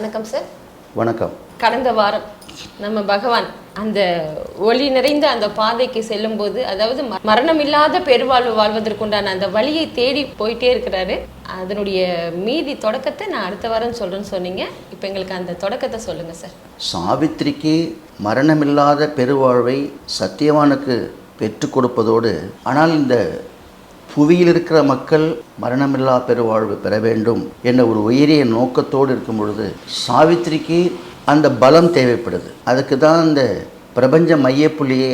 வணக்கம் சார் வணக்கம். கடந்த வாரம் நம்ம பகவான் அந்த ஒளி நிறைந்த அந்த பாதைக்கு செல்லும்போது அதாவது ம- மரணமில்லாத பெருவாழ்வு வாழ்வதற்குண்டான அந்த வழியை தேடி போயிட்டே இருக்கிறாரு. அதனுடைய மீதி தொடக்கத்தை நான் அடுத்த வாரம் சொல்றேன்னு சொன்னீங்க. இப்போ எங்களுக்கு அந்த தொடக்கத்தை சொல்லுங்க சார் சாவித்திரிக்கு மரணமில்லாத பெருவாழ்வை சத்தியவானுக்கு பெற்றுக் கொடுப்பதோடு ஆனால் இந்த புவியில் இருக்கிற மக்கள் மரணமில்லா பெருவாழ்வு பெற வேண்டும் என்ற ஒரு உயரிய நோக்கத்தோடு இருக்கும் பொழுது சாவித்திரிக்கு அந்த பலம் தேவைப்படுது. அதுக்கு தான் அந்த பிரபஞ்ச மையப்புள்ளியை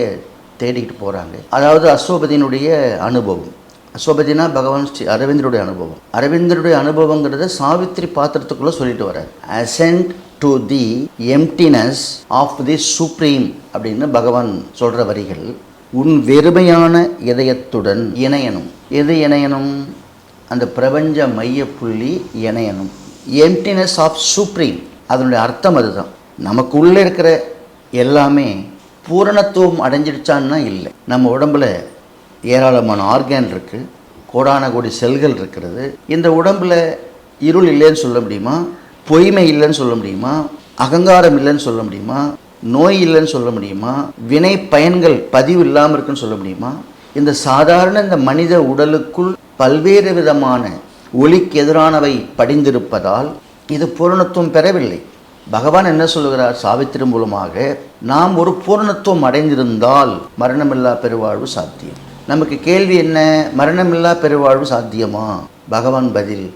தேடிக்கிட்டு போகிறாங்க அதாவது அசோபதியினுடைய அனுபவம். அசோபதினா பகவான் ஸ்ரீ அரவிந்தருடைய அனுபவம். அரவிந்தருடைய அனுபவங்கிறத சாவித்திரி பாத்திரத்துக்குள்ளே சொல்லிட்டு வர ascent to the emptiness of the supreme அப்படின்னு பகவான் சொல்கிற வரிகள். உன் வெறுமையான இதயத்துடன் இணையணும். எது இணையணும்? அந்த பிரபஞ்ச மையப்புள்ளி இணையணும். எம்டினஸ் ஆஃப் சுப்ரீம் அதனுடைய அர்த்தம் அதுதான். நமக்கு உள்ளே இருக்கிற எல்லாமே பூரணத்துவம் அடைஞ்சிடுச்சான்னா இல்லை. நம்ம உடம்புல ஏராளமான ஆர்கான் இருக்குது கோடான கோடி செல்கள் இருக்கிறது. இந்த உடம்புல இருள் இல்லைன்னு சொல்ல முடியுமா? பொய்மை இல்லைன்னு சொல்ல முடியுமா? அகங்காரம் இல்லைன்னு சொல்ல முடியுமா? நோய் இல்லைன்னு சொல்ல முடியுமா? வினை பயன்கள் பதிவு இல்லாமல் இருக்குன்னு சொல்ல முடியுமா? இந்த சாதாரண இந்த மனித உடலுக்குள் பல்வேறு விதமான ஒளிக்கு எதிரானவை படிந்திருப்பதால் இது பூரணத்துவம் பெறவில்லை. பகவான் என்ன சொல்லுகிறார் சாவித்திரி மூலமாக? நாம் ஒரு பூரணத்துவம் அடைந்திருந்தால் மரணமில்லா பெருவாழ்வு சாத்தியம். நமக்கு கேள்வி என்ன? மரணமில்லா பெருவாழ்வு சாத்தியமா? பகவான் பதில்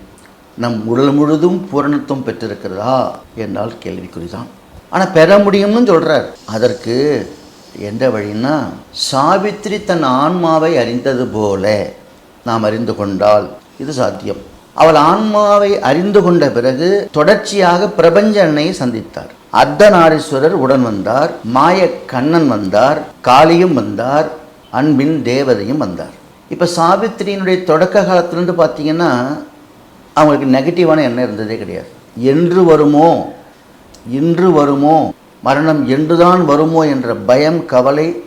நம் உடல் முழுதும் பூரணத்துவம் பெற்றிருக்கிறதா? என்றால் கேள்விக்குறிதான். ஆனால் பெற முடியும்னு சொல்கிறார் அதற்கு எந்த வழின்னா சாவித்திரி தன் ஆன்மாவை அறிந்தது போல நாம் அறிந்து கொண்டால் இது சாத்தியம். அவள் ஆன்மாவை அறிந்து கொண்ட பிறகு தொடர்ச்சியாக பிரபஞ்ச அன்னையை சந்தித்தார். அர்த்தநாரீஸ்வரர் உடன் வந்தார் மாய கண்ணன் வந்தார் காளியும் வந்தார் அன்பின் தேவதையும் வந்தார். இப்போ சாவித்திரியினுடைய தொடக்க காலத்திலிருந்து பார்த்தீங்கன்னா அவங்களுக்கு நெகட்டிவான எண்ணம் இருந்ததே கிடையாது. என்று வருமோ இன்று வருமோ மரணம் என்றுதான் வருமோ என்ற பயம் கவலை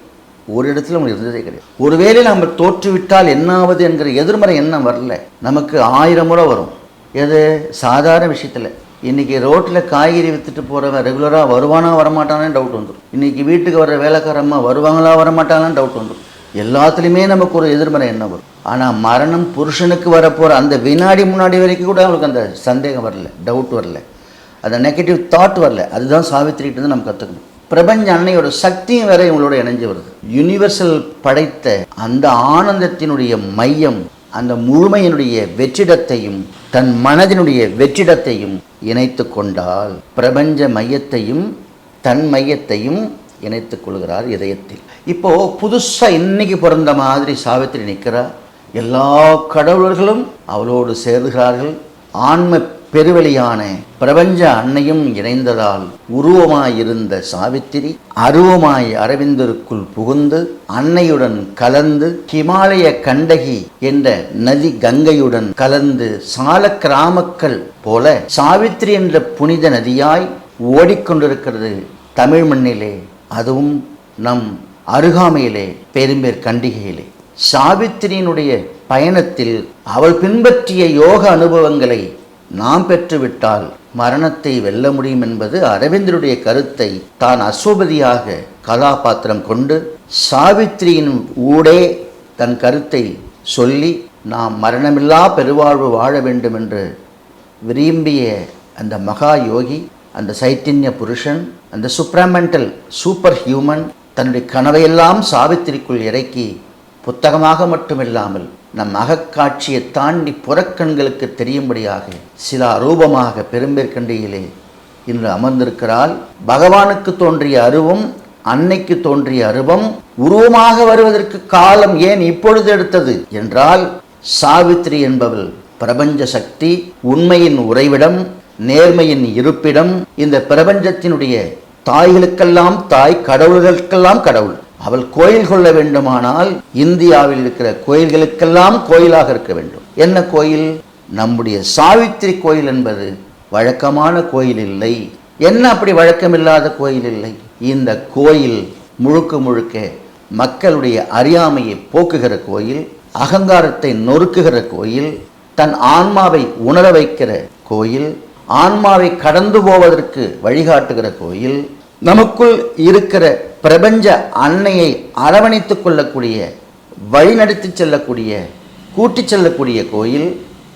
ஒரு இடத்துல நமக்கு இருந்ததே கிடையாது. ஒருவேளை நம்ம தோற்றுவிட்டால் என்ன ஆவது என்கிற எதிர்மறை எண்ணம் வரல நமக்கு ஆயிரம் முறை வரும். எது? சாதாரண விஷயத்தில். இன்றைக்கி ரோட்டில் காய்கறி விற்றுட்டு போகிறவன் ரெகுலராக வருவானா வரமாட்டானு டவுட் வந்துடும் இன்றைக்கி வீட்டுக்கு வர வேலைக்காரம்மா வருவாங்களா வரமாட்டாங்கன்னு டவுட் வந்துடும் எல்லாத்துலேயுமே நமக்கு ஒரு எதிர்மறை எண்ணம் வரும். ஆனால் மரணம் புருஷனுக்கு வரப்போகிற அந்த வினாடி முன்னாடி வரைக்கும் கூட அவங்களுக்கு அந்த சந்தேகம் வரல டவுட் வரல. அந்த நெகட்டிவ் தாட் வரல. அதுதான் சாவித்திரிகிட்ட நம்ம கற்றுக்கணும் பிரபஞ்ச அன்னையோட சக்தியும் வேற இவங்களோட இணைஞ்சு வருது. யுனிவர்சல் படைத்த அந்த ஆனந்தத்தினுடைய மையம் அந்த முழுமையினுடைய வெற்றிடத்தையும் தன் மனதினுடைய வெற்றிடத்தையும் இணைத்து கொண்டால் பிரபஞ்ச மையத்தையும் தன் மையத்தையும் இணைத்துக் கொள்கிறார் இதயத்தில். இப்போ புதுசா இன்னைக்கு பிறந்த மாதிரி சாவித்திரி நிற்கிறா. எல்லா கடவுளர்களும் அவளோடு சேருகிறார்கள். ஆன்ம பெருவெளியான பிரபஞ்ச அன்னையும் இணைந்ததால் உருவமாயிருந்த சாவித்திரி அருவமாய் அரவிந்தருக்குள் புகுந்து அன்னையுடன் கலந்து ஹிமாலய கண்டகி என்ற நதி கங்கையுடன் கலந்து சால கிராமக்கள் போல சாவித்திரி என்ற புனித நதியாய் ஓடிக்கொண்டிருக்கிறது தமிழ் மண்ணிலே அதுவும் நம் அருகாமையிலே பெரும்பேர் கண்டிகையிலே. சாவித்திரியினுடைய பயணத்தில் அவள் பின்பற்றிய யோக அனுபவங்களை நாம் பெற்றுவிட்டால் மரணத்தை வெல்ல முடியும் என்பது அரவிந்தருடைய கருத்தை தான் அசோபதியாக கதாபாத்திரம் கொண்டு சாவித்திரியின் ஊடே தன் கருத்தை சொல்லி நாம் மரணமில்லா பெருவாழ்வு வாழ வேண்டும் என்று விரும்பிய அந்த மகா யோகி அந்த சைத்தன்ய புருஷன் அந்த சுப்ரமெண்டல் சூப்பர் ஹியூமன் தன்னுடைய கனவையெல்லாம் சாவித்திரிக்குள் இறக்கி புத்தகமாக மட்டுமில்லாமல் நம் அகக்காட்சியை தாண்டி புறக்கண்களுக்கு தெரியும்படியாக சில அரூபமாக பெரும்பேற்கண்டியிலே இன்று அமர்ந்திருக்கிறாள். பகவானுக்கு தோன்றிய அருவம் அன்னைக்கு தோன்றிய அருவம் உருவமாக வருவதற்கு காலம் ஏன் இப்பொழுது எடுத்தது என்றால் சாவித்ரி என்பவள் பிரபஞ்ச சக்தி உண்மையின் உறைவிடம் நேர்மையின் இருப்பிடம் இந்த பிரபஞ்சத்தினுடைய தாய்களுக்கெல்லாம் தாய் கடவுள்களுக்கெல்லாம் கடவுள். அவள் கோயில் கொள்ள வேண்டுமானால் இந்தியாவில் இருக்கிற கோயில்களுக்கெல்லாம் கோயிலாக இருக்க வேண்டும். என்ன கோயில்? நம்முடைய சாவித்திரி கோயில் என்பது வழக்கமான கோயில் இல்லை. என்ன அப்படி வழக்கமில்லாத கோயில் இல்லை? இந்த கோயில் முழுக்க முழுக்க மக்களுடைய அறியாமையை போக்குகிற கோயில் அகங்காரத்தை நொறுக்குகிற கோயில் தன் ஆன்மாவை உணர வைக்கிற கோயில் ஆன்மாவை கடந்து போவதற்கு வழிகாட்டுகிற கோயில் நமக்குள் இருக்கிற பிரபஞ்ச அன்னையை அரவணைத்து கொள்ளக்கூடிய வழிநடத்தி செல்லக்கூடிய கூட்டி செல்லக்கூடிய கோயில்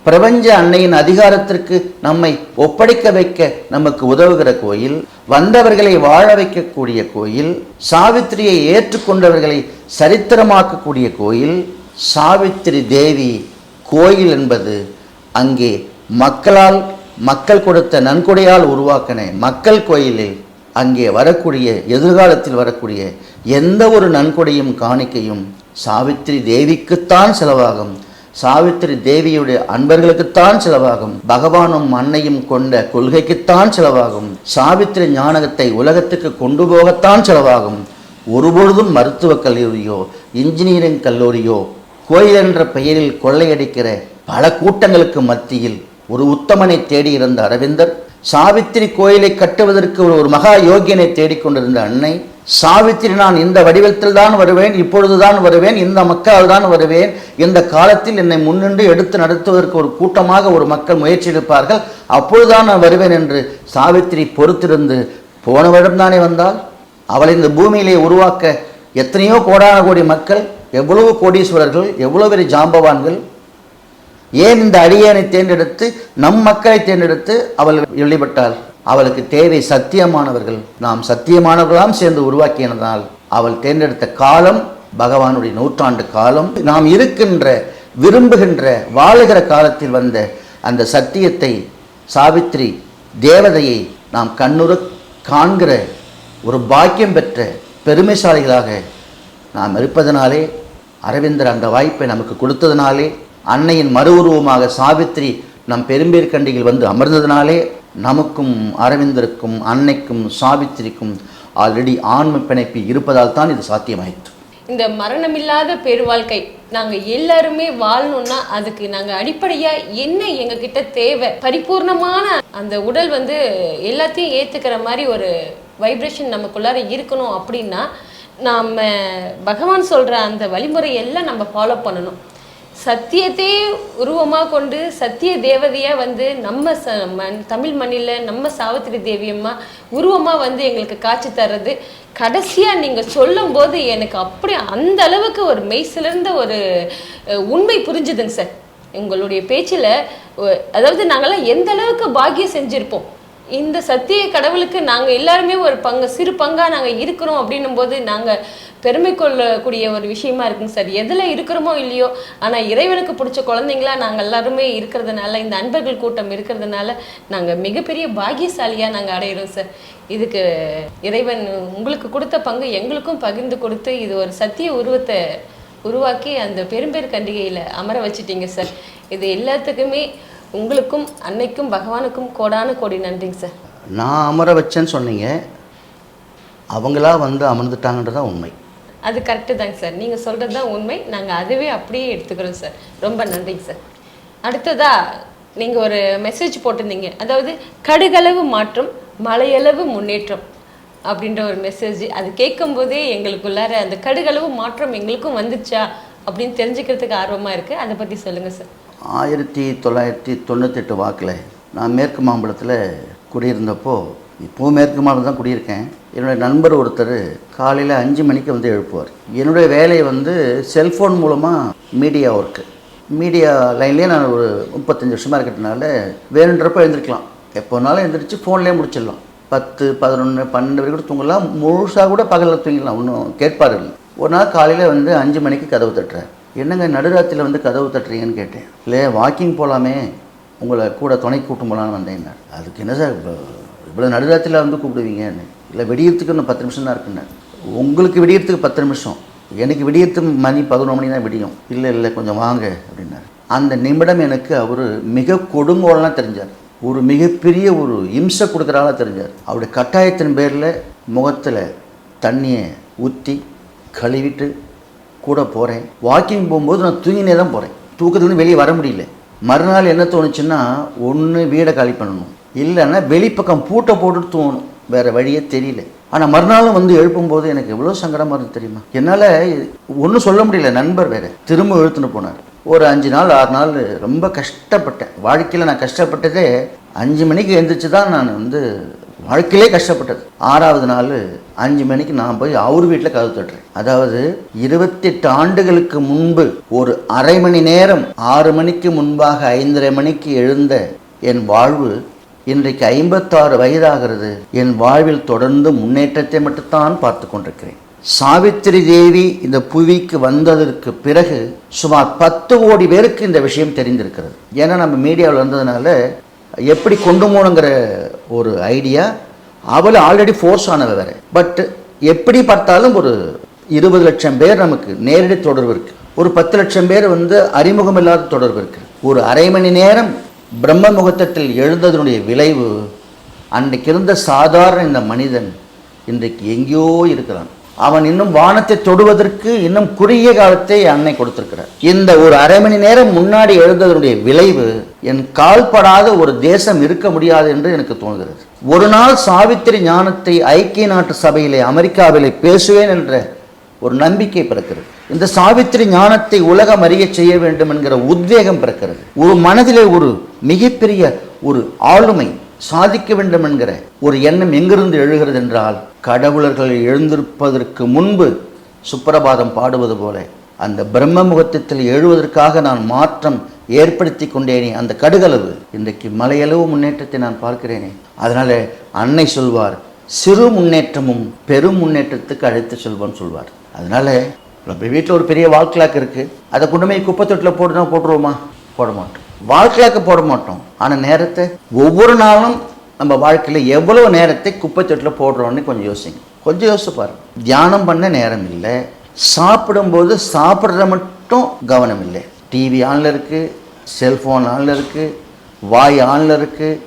பிரபஞ்ச அன்னையின் அதிகாரத்திற்கு நம்மை ஒப்படைக்க வைக்க நமக்கு உதவுகிற கோயில் வந்தவர்களை வாழ வைக்கக்கூடிய கோயில் சாவித்திரியை ஏற்றுக்கொண்டவர்களை சரித்திரமாக்கக்கூடிய கோயில் சாவித்திரி தேவி கோயில் என்பது அங்கே மக்களால் மக்கள் கொடுத்த நன்கொடையால் உருவாக்கின மக்கள் கோயிலில் அங்கே வரக்கூடிய எதிர்காலத்தில் வரக்கூடிய எந்த ஒரு நன்கொடையும் காணிக்கையும் சாவித்திரி தேவிக்குத்தான் செலவாகும். சாவித்திரி தேவியுடைய அன்பர்களுக்குத்தான் செலவாகும். பகவானும் மண்ணையும் கொண்ட கொள்கைக்குத்தான் செலவாகும். சாவித்திரி ஞானகத்தை உலகத்துக்கு கொண்டு போகத்தான் செலவாகும். ஒருபொழுதும் மருத்துவக் கல்லூரியோ இன்ஜினியரிங் கல்லூரியோ கோயில் என்ற பெயரில் கொள்ளையடிக்கிற பல கூட்டங்களுக்கு மத்தியில் ஒரு உத்தமனை தேடியிருந்த அரவிந்தர் சாவித்திரி கோயிலை கட்டுவதற்கு ஒரு ஒரு மகா யோகியனை தேடிக்கொண்டிருந்த அன்னை சாவித்திரி நான் இந்த வடிவத்தில் தான் வருவேன் இப்பொழுதுதான் வருவேன் இந்த மக்கள் தான் வருவேன். இந்த காலத்தில் என்னை முன்னின்று எடுத்து நடத்துவதற்கு ஒரு கூட்டமாக ஒரு மக்கள் முயற்சி எடுப்பார்கள் அப்பொழுதுதான் நான் வருவேன் என்று சாவித்திரி பொறுத்திருந்து போன வருடம் தானே வந்தால்? அவளை இந்த பூமியிலே உருவாக்க எத்தனையோ கோடான கோடி மக்கள் எவ்வளவு கோடீஸ்வரர்கள் எவ்வளவு பெரிய ஜாம்பவான்கள் ஏன் இந்த அடியனை தேர்ந்தெடுத்து நம் மக்களை தேர்ந்தெடுத்து அவள் வெளிப்பட்டாள் அவளுக்கு தேவை சத்தியமானவர்கள். நாம் சத்தியமானவர்களாம் சேர்ந்து உருவாக்கியதனால் அவள் தேர்ந்தெடுத்த காலம் பகவானுடைய நூற்றாண்டு காலம் நாம் இருக்கின்ற விரும்புகின்ற வாழுகிற காலத்தில் வந்த அந்த சத்தியத்தை சாவித்திரி தேவதையை நாம் கண்ணுற காண்கிற ஒரு பாக்கியம் பெற்ற பெருமைசாலிகளாக நாம் இருப்பதனாலே அரவிந்தர் அந்த வாய்ப்பை நமக்கு கொடுத்ததினாலே அன்னையின் மறு உருவமாக சாவித்திரி நம் பெரும்பேற்கண்டியில் வந்து அமர்ந்ததினாலே நமக்கும் அரவிந்தருக்கும் அன்னைக்கும் சாவித்திரிக்கும் ஆல்ரெடி ஆன்ம பிணைப்பு இருப்பதால் தான் இது சாத்தியமாயிற்று. இந்த மரணமில்லாத பெருவாழ்க்கை நாங்கள் எல்லாருமே வாழணும்னா அதுக்கு நாங்கள் அடிப்படையாக என்ன எங்ககிட்ட தேவை? பரிபூர்ணமான அந்த உடல் வந்து எல்லாத்தையும் ஏற்றுக்கிற மாதிரி ஒரு வைப்ரேஷன் நமக்குள்ளார இருக்கணும் அப்படின்னா நாம் பகவான் சொல்கிற அந்த வழிமுறையெல்லாம் நம்ம ஃபாலோ பண்ணணும். சத்தியத்தையே உருவமாக கொண்டு சத்திய தேவதையாக வந்து நம்ம ச மண் தமிழ் மண்ணில் நம்ம சாவித்திரி தேவியம்மா உருவமாக வந்து எங்களுக்கு காட்சி தர்றது. கடைசியாக நீங்கள் சொல்லும் சொல்லும்போது எனக்கு அப்படி அந்த அளவுக்கு ஒரு மெய்சிலிருந்த ஒரு உண்மை புரிஞ்சுதுங்க சார். உங்களுடைய பேச்சில் அதாவது நாங்கள்லாம் எந்த அளவுக்கு பாக்கியம் செஞ்சுருப்போம். இந்த சத்திய கடவுளுக்கு நாங்க எல்லாருமே ஒரு பங்கு சிறு பங்கா நாங்க இருக்கிறோம் அப்படின்னும் போது நாங்க பெருமை கொள்ளக்கூடிய ஒரு விஷயமா இருக்குங்க சார். எதுல இருக்கிறோமோ இல்லையோ ஆனா இறைவனுக்கு பிடிச்ச குழந்தைங்களா நாங்க எல்லாருமே இருக்கிறதுனால இந்த அன்பர்கள் கூட்டம் இருக்கிறதுனால நாங்க மிகப்பெரிய பாக்கியசாலியா நாங்க அடையிறோம் சார். இதுக்கு இறைவன் உங்களுக்கு கொடுத்த பங்கு எங்களுக்கும் பகிர்ந்து கொடுத்து இது ஒரு சத்திய உருவத்தை உருவாக்கி அந்த பெரும்பேர் கண்டிகையில் அமர வச்சிட்டீங்க சார். இது எல்லாத்துக்குமே உங்களுக்கும் அன்னைக்கும் பகவானுக்கும் கோடான கோடி நன்றிங்க சார். நான் அமர வச்சேன்னு சொன்னீங்க. அவங்களா வந்து அமர்ந்துட்டாங்கன்றது தான் உண்மை. அது கரெக்டு தாங்க சார். நீங்கள் சொல்கிறது தான் உண்மை. நாங்கள் அதுவே அப்படியே எடுத்துக்கிறோம் சார். ரொம்ப நன்றிங்க சார். அடுத்ததா நீங்கள் ஒரு மெசேஜ் போட்டிருந்தீங்க. அதாவது கடுகளவு மாற்றம் மலையளவு முன்னேற்றம் அப்படின்ற ஒரு மெசேஜ் அது கேட்கும்போதே எங்களுக்குள்ளார அந்த கடுகளவு மாற்றம் எங்களுக்கும் வந்துச்சா அப்படின்னு தெரிஞ்சுக்கிறதுக்கு ஆர்வமாக இருக்குது அதை பற்றி சொல்லுங்கள் சார். ஆயிரத்தி தொள்ளாயிரத்தி தொண்ணூத்தெட்டு வாக்கில் நான் மேற்கு மாம்பலத்தில் குடியிருந்தப்போ இப்போவும் மேற்கு மாம்பலம் தான் குடியிருக்கேன். என்னுடைய நண்பர் ஒருத்தர் காலையில் அஞ்சு மணிக்கு வந்து எழுப்புவார். என்னுடைய வேலை வந்து செல்ஃபோன் மூலமாக மீடியா ஒர்க்கு. மீடியா லைன்லேயே நான் ஒரு முப்பத்தஞ்சு வருஷமாக இருக்கிறதுனால வேணுன்றப்போ எழுந்திருக்கலாம். எப்போனாலும் எழுந்திரிச்சு ஃபோன்லேயே முடிச்சிடலாம். பத்து பதினொன்று பன்னெண்டு வரைக்கும் கூட தூங்கலாம். முழுசாக கூட பகலில் தூங்கிடலாம். ஒன்றும் கேட்பார்கள் இல்லை. ஒரு நாள் காலையில் வந்து அஞ்சு மணிக்கு கதவு தட்டுறேன் என்னங்க நடுராத்திரியில் வந்து கதவு தட்டுறீங்கன்னு கேட்டேன். இல்லை வாக்கிங் போகலாமே உங்களை கூட துணை கூட்டம் போகலான்னு வந்தேன் அதுக்கு என்ன சார் இவ்வளோ நடுராத்திரியில் வந்து கூப்பிடுவீங்கன்னு இல்லை வெடியறதுக்கு இன்னும் பத்து நிமிஷம் தான் இருக்குன்னு உங்களுக்கு விடியறதுக்கு பத்து நிமிஷம். எனக்கு விடியறதுக்கு மணி பதினொரு மணி தான் விடியும். இல்லை இல்லை கொஞ்சம் வாங்க அப்படின்னாரு. அந்த நிமிடம் எனக்கு அவர் மிக கொடுங்கோலாம் தெரிஞ்சார். ஒரு மிகப்பெரிய ஒரு இம்சை கொடுக்குறாளா தெரிஞ்சார். அவருடைய கட்டாயத்தின் பேரில் முகத்தில் தண்ணியை ஊற்றி கழுவிட்டு கூட போகிறேன் வாக்கிங் போகும்போது நான் தூங்கினே தான் போகிறேன் தூக்கத்துலேருந்து வெளியே வர முடியல. மறுநாள் என்ன தோணுச்சுன்னா ஒன்று வீடை காலி பண்ணணும். இல்லைன்னா வெளிப்பக்கம் பூட்டை போட்டு தோணும் வேறு வழியே தெரியல. ஆனால் மறுநாளும் வந்து எழுப்பும்போது எனக்கு எவ்வளோ சங்கடமாக இருந்தது தெரியுமா? என்னால் ஒன்றும் சொல்ல முடியல. நண்பர் வேறு திரும்ப எழுத்துன்னு போனார். ஒரு அஞ்சு நாள் ஆறு நாள் ரொம்ப கஷ்டப்பட்டேன். வாழ்க்கையில் நான் கஷ்டப்பட்டதே அஞ்சு மணிக்கு எழுந்திரிச்சு தான் நான் வந்து வாழ்க்கையிலே கஷ்டப்பட்டது. ஆறாவது நாள் அஞ்சு மணிக்கு நான் போய் அவர் வீட்டில் கதவு தட்டுறேன். அதாவது இருபத்தெட்டு ஆண்டுகளுக்கு முன்பு ஒரு அரை மணி நேரம் ஆறு மணிக்கு முன்பாக ஐந்தரை மணிக்கு எழுந்த என் வாழ்வு இன்றைக்கு ஐம்பத்தாறு வயதாகிறது. என் வாழ்வில் தொடர்ந்து முன்னேற்றத்தை மட்டும்தான் பார்த்து கொண்டிருக்கிறேன். சாவித்திரி தேவி இந்த புவிக்கு வந்ததற்கு பிறகு சுமார் பத்து கோடி பேருக்கு இந்த விஷயம் தெரிந்திருக்கிறது. ஏன்னா நம்ம மீடியாவில் வந்ததுனால எப்படி கொண்டு போகணுங்கிற ஒரு ஐடியா அவள் ஆல்ரெடி ஃபோர்ஸ் ஆனவ வேற. பட் எப்படி பார்த்தாலும் ஒரு இருபது லட்சம் பேர் நமக்கு நேரடி தொடர்பு இருக்கு. ஒரு பத்து லட்சம் பேர் வந்து அறிமுகம் இல்லாத தொடர்பு இருக்கு. ஒரு அரை மணி நேரம் பிரம்ம முகூர்த்தத்தில் எழுந்ததனுடைய விளைவு அன்றைக்கு இருந்த சாதாரண இந்த மனிதன் இன்றைக்கு எங்கேயோ இருக்கிறான். அவன் இன்னும் வானத்தை தொடுவதற்கு இன்னும் குறுகிய காலத்தை அன்னை கொடுத்திருக்கிறார். இந்த ஒரு அரை மணி நேரம் முன்னாடி எழுந்ததனுடைய விளைவு என் கால்படாத ஒரு தேசம் இருக்க முடியாது என்று எனக்கு தோணுகிறது ஒரு நாள் சாவித்திரி ஞானத்தை ஐக்கிய நாட்டு சபையிலே அமெரிக்காவிலே பேசுவேன் என்ற ஒரு நம்பிக்கை பிறக்கிறது. இந்த சாவித்திரி ஞானத்தை உலகம் அறிய செய்ய வேண்டும் என்கிற உத்வேகம் பிறக்கிறது. ஒரு மனதிலே ஒரு மிகப்பெரிய ஒரு ஆளுமை சாதிக்க வேண்டும் என்கிற ஒரு எண்ணம் எங்கிருந்து எழுகிறது என்றால் கடவுளர்கள் எழுந்திருப்பதற்கு முன்பு சுப்பிரபாதம் பாடுவது போல அந்த பிரம்ம முகத்தத்தில் எழுவதற்காக நான் மாற்றம் ஏற்படுத்தி கொண்டேனே அந்த கடுகளவு. இன்றைக்கு மலையளவு முன்னேற்றத்தை நான் பார்க்கிறேனே. அதனால அன்னை சொல்வார் சிறு முன்னேற்றமும் பெரும் முன்னேற்றத்துக்கு அழைத்து செல்வோம்னு சொல்வார். அதனால நம்ம வீட்டில் ஒரு பெரிய வால் கிளாக் அதை கொண்டு போய் குப்பை தொட்டில் போட்டுனா போட்டுருவோமா? போட மாட்டோம். வாழ்க்கையாக்க போட மாட்டோம். ஆனால் நேரத்தை ஒவ்வொரு நாளும் நம்ம வாழ்க்கையில் எவ்வளோ நேரத்தை குப்பைச்சட்டில் போடுறோன்னு கொஞ்சம் யோசிங்க. கொஞ்சம் யோசிச்சு பாருங்க. தியானம் பண்ண நேரம் இல்லை. சாப்பிடும்போது சாப்பிட்ற மட்டும் கவனம் இல்லை. டிவி ஆனில் இருக்குது செல்ஃபோன் ஆனில் இருக்குது வாய் ஆனில் இருக்குது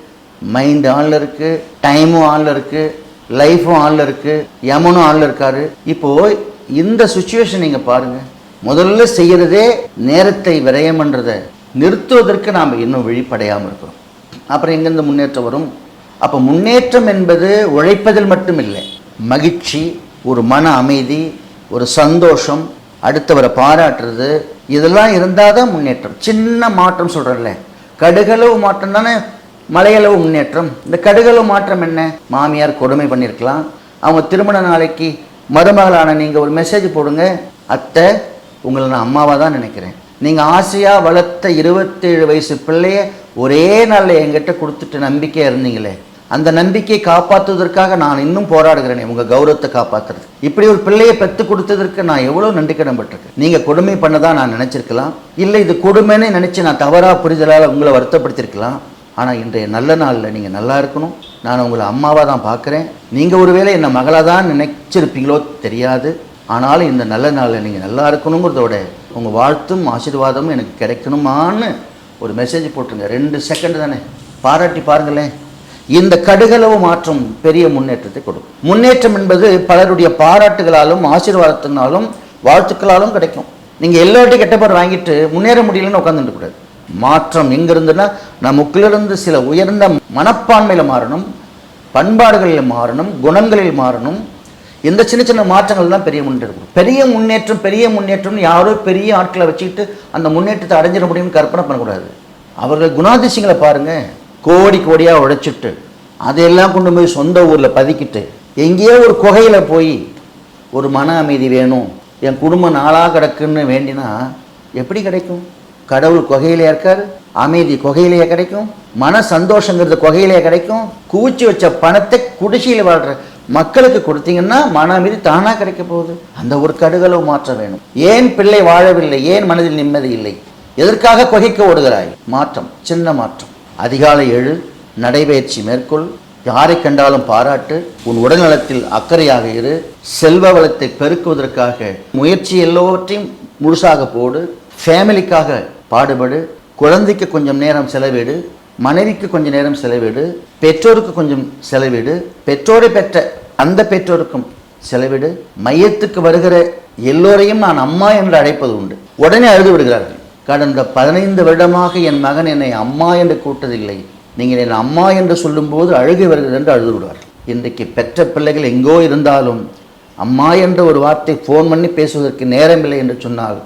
மைண்ட் ஆனில் இருக்குது டைமும் ஆனில் இருக்குது லைஃபும் ஆனில் இருக்குது யமனும் ஆனில் இருக்காரு. இப்போது இந்த சுச்சுவேஷன் நீங்கள் பாருங்கள் முதல்ல செய்கிறதே நேரத்தை விரயம் பண்ணுறதை நிறுத்துவதற்கு நாம் இன்னும் விழிப்படையாமல் இருக்கிறோம். அப்புறம் எங்கேருந்து முன்னேற்றம் வரும்? அப்போ முன்னேற்றம் என்பது உழைப்பதில் மட்டும் இல்லை மகிழ்ச்சி ஒரு மன அமைதி ஒரு சந்தோஷம் அடுத்தவரை பாராட்டுறது இதெல்லாம் இருந்தால் தான் முன்னேற்றம். சின்ன மாற்றம் சொல்கிறேன்ல கடுகளவு மாற்றம் தானே? மலையளவு முன்னேற்றம். இந்த கடுகளவு மாற்றம் என்ன? மாமியார் கொடுமை பண்ணியிருக்கலாம் அவங்க திருமண நாளைக்கு மருமகளான நீங்கள் ஒரு மெசேஜ் போடுங்க. அத்தை உங்களை நான் அம்மாவாக தான் நினைக்கிறேன். நீங்கள் ஆசையாக வளர்த்த இருபத்தேழு வயசு பிள்ளைய ஒரே நாளில் என்கிட்ட கொடுத்துட்டு நம்பிக்கையாக இருந்தீங்களே அந்த நம்பிக்கையை காப்பாற்றுவதற்காக நான் இன்னும் போராடுகிறேனே உங்கள் கௌரவத்தை காப்பாற்றுறது இப்படி ஒரு பிள்ளையை பெற்று கொடுத்ததற்கு நான் எவ்வளோ நன்றி கடன்பட்டிருக்கேன் நீங்கள் கொடுமை பண்ணதான் நான் நினச்சிருக்கலாம். இல்லை இது கொடுமைன்னு நினச்சி நான் தவறாக புரிதலால் உங்களை வருத்தப்படுத்திருக்கலாம். ஆனால் இன்றைய நல்ல நாளில் நீங்கள் நல்லா இருக்கணும். நான் உங்களை அம்மாவாக தான் பார்க்குறேன். நீங்கள் ஒருவேளை என்னை மகளாக தான் நினைச்சிருப்பீங்களோ தெரியாது. ஆனாலும் இந்த நல்ல நாளில் நீங்கள் நல்லா இருக்கணுங்கிறதோட உங்கள் வாழ்த்தும் ஆசீர்வாதமும் எனக்கு கிடைக்கணுமான்னு ஒரு மெசேஜ் போட்டுருங்க. ரெண்டு செகண்ட் தானே. பாராட்டி பாருங்களேன். இந்த கடுகளவு மாற்றம் பெரிய முன்னேற்றத்தை கொடுக்கும். முன்னேற்றம் என்பது பலருடைய பாராட்டுகளாலும் ஆசீர்வாதத்தினாலும் வாழ்த்துக்களாலும் கிடைக்கும். நீங்கள் எல்லார்ட்டையும் கெட்ட பேர் வாங்கிட்டு முன்னேற முடியலன்னு உட்காந்துட்டு கூடாது. மாற்றம் எங்கிருந்துன்னா நமக்குள்ளிருந்து சில உயர்ந்த மனப்பான்மையில் மாறணும் பண்பாடுகளில் மாறணும் குணங்களில் மாறணும் இந்த சின்ன சின்ன மாற்றங்கள் தான் பெரிய முன்னேற்றம் பெரிய முன்னேற்றம் பெரிய முன்னேற்றம்னு யாரோ பெரிய ஆட்களை வச்சுக்கிட்டு அந்த முன்னேற்றத்தை அடைஞ்சிட முடியும்னு கற்பனை பண்ணக்கூடாது. அவர்கள் குணாதிசயங்களை பாருங்க. கோடி கோடியாக உழைச்சிட்டு அதையெல்லாம் கொண்டு போய் சொந்த ஊரில் பதுக்கிட்டு எங்கேயோ ஒரு குகையில் போய் ஒரு மன அமைதி வேணும் என் குடும்பம் நாளாக கிடக்குன்னு வேண்டினா எப்படி கிடைக்கும்? கடவுள் குகையிலே இருக்கார்? அமைதி குகையிலேயே கிடைக்கும்? மன சந்தோஷங்கிறது குகையிலேயே கிடைக்கும்? குவிச்சு வச்ச பணத்தை குடிசையில் வாழ்கிற மக்களுக்கு கொடுத்தீங்கன்னா மன அமைதி தானாக கிடைக்க போகுது. அந்த ஒரு கடுகளவு மாற்றம் வேணும். ஏன் பிள்ளை வாழவில்லை? ஏன் மனதில் நிம்மதி இல்லை? எதற்காக குகைக்க ஓடுகிறாய்? மாற்றம் சின்ன மாற்றம். அதிகாலை எழு நடைபயிற்சி மேற்கொள். யாரை கண்டாலும் பாராட்டு. உன் உடல்நலத்தில் அக்கறையாக இரு. செல்வ வளத்தை பெருக்குவதற்காக முயற்சி எல்லோவற்றையும் முழுசாக போடு. ஃபேமிலிக்காக பாடுபடு. குழந்தைக்கு கொஞ்சம் நேரம் செலவிடு. மனைவிக்கு கொஞ்சம் நேரம் செலவிடு. பெற்றோருக்கு கொஞ்சம் செலவிடு. பெற்றோரை பெற்ற அந்த பெற்றோருக்கும் செலவிடு. மையத்துக்கு வருகிற எல்லோரையும் நான் அம்மா என்று அழைப்பது உண்டு. உடனே அழுது விடுகிறார்கள். கடந்த பதினைந்து வருடமாக என் மகன் என்னை அம்மா என்று கூட்டதில்லை. நீங்கள் என் அம்மா என்று சொல்லும்போது அழுகை வருகிறது என்று அழுது விடுவார்கள். இன்றைக்கு பெற்ற பிள்ளைகள் எங்கோ இருந்தாலும் அம்மா என்ற ஒரு வார்த்தை ஃபோன் பண்ணி பேசுவதற்கு நேரமில்லை என்று சொன்னால்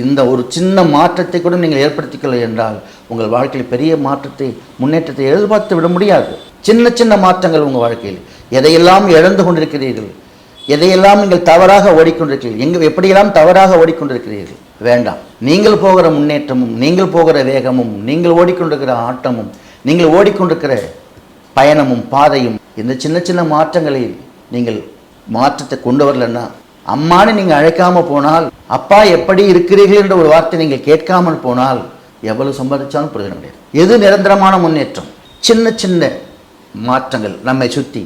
இந்த ஒரு சின்ன மாற்றத்தை கூட நீங்கள் ஏற்படுத்திக்கலை என்றால் உங்கள் வாழ்க்கையில் பெரிய மாற்றத்தை முன்னேற்றத்தை எதிர்பார்த்து விட முடியாது. சின்ன சின்ன மாற்றங்கள் உங்கள் வாழ்க்கையில். எதையெல்லாம் இழந்து கொண்டிருக்கிறீர்கள்? எதையெல்லாம் நீங்கள் தவறாக ஓடிக்கொண்டிருக்கிறீர்கள்? எங்கு எப்படியெல்லாம் தவறாக ஓடிக்கொண்டிருக்கிறீர்கள்? வேண்டாம். நீங்கள் போகிற முன்னேற்றமும் நீங்கள் போகிற வேகமும் நீங்கள் ஓடிக்கொண்டிருக்கிற ஆட்டமும் நீங்கள் ஓடிக்கொண்டிருக்கிற பயணமும் பாதையும் இந்த சின்ன சின்ன மாற்றங்களில் நீங்கள் மாற்றத்தை கொண்டு வரலன்னா அம்மான்னு நீங்கள் அழைக்காமல் போனால் அப்பா எப்படி இருக்கிறீர்கள் என்ற ஒரு வார்த்தை நீங்கள் கேட்காமல் போனால் எவ்வளவு சம்பாதிச்சாலும் பிரயோஜனம் கிடையாது. எது நிரந்தரமான முன்னேற்றம்? சின்ன சின்ன மாற்றங்கள் நம்மை சுற்றி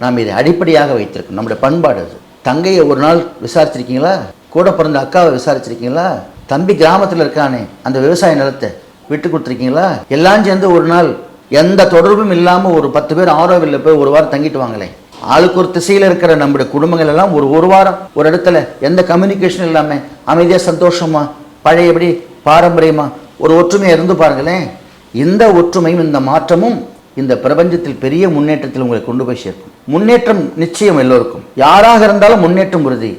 நாம் இதை அடிப்படையாக வைத்திருக்கோம் நம்முடைய பண்பாடு அது. தங்கையை ஒரு நாள் விசாரிச்சிருக்கீங்களா? கூட பிறந்த அக்காவை விசாரிச்சிருக்கீங்களா? தம்பி கிராமத்தில் இருக்கானே அந்த விவசாய நிலத்தை விட்டு கொடுத்துருக்கீங்களா? எல்லாம் சேர்ந்து ஒரு நாள் எந்த தொடர்பும் இல்லாமல் ஒரு பத்து பேர் ஆரோவில் போய் ஒரு வாரம் தங்கிட்டு வாங்களே. ஆளுக்கு ஒரு திசையில் இருக்கிற நம்முடைய குடும்பங்கள் எல்லாம் ஒரு ஒரு வாரம் ஒரு இடத்துல எந்த கம்யூனிகேஷன் இல்லாமல் அமைதியாக சந்தோஷமா பழையபடி பாரம்பரியமா ஒரு ஒற்றுமையாக இருந்து பாருங்களேன் இந்த ஒற்றுமையும் இந்த மாற்றமும் இந்த பிரபஞ்சத்தில் பெரிய முன்னேற்றத்தில் உங்களை கொண்டு போய் சேர்க்கும். முன்னேற்றம் நிச்சயம் எல்லோருக்கும். யாராக இருந்தாலும் முன்னேற்றம் உறுதி.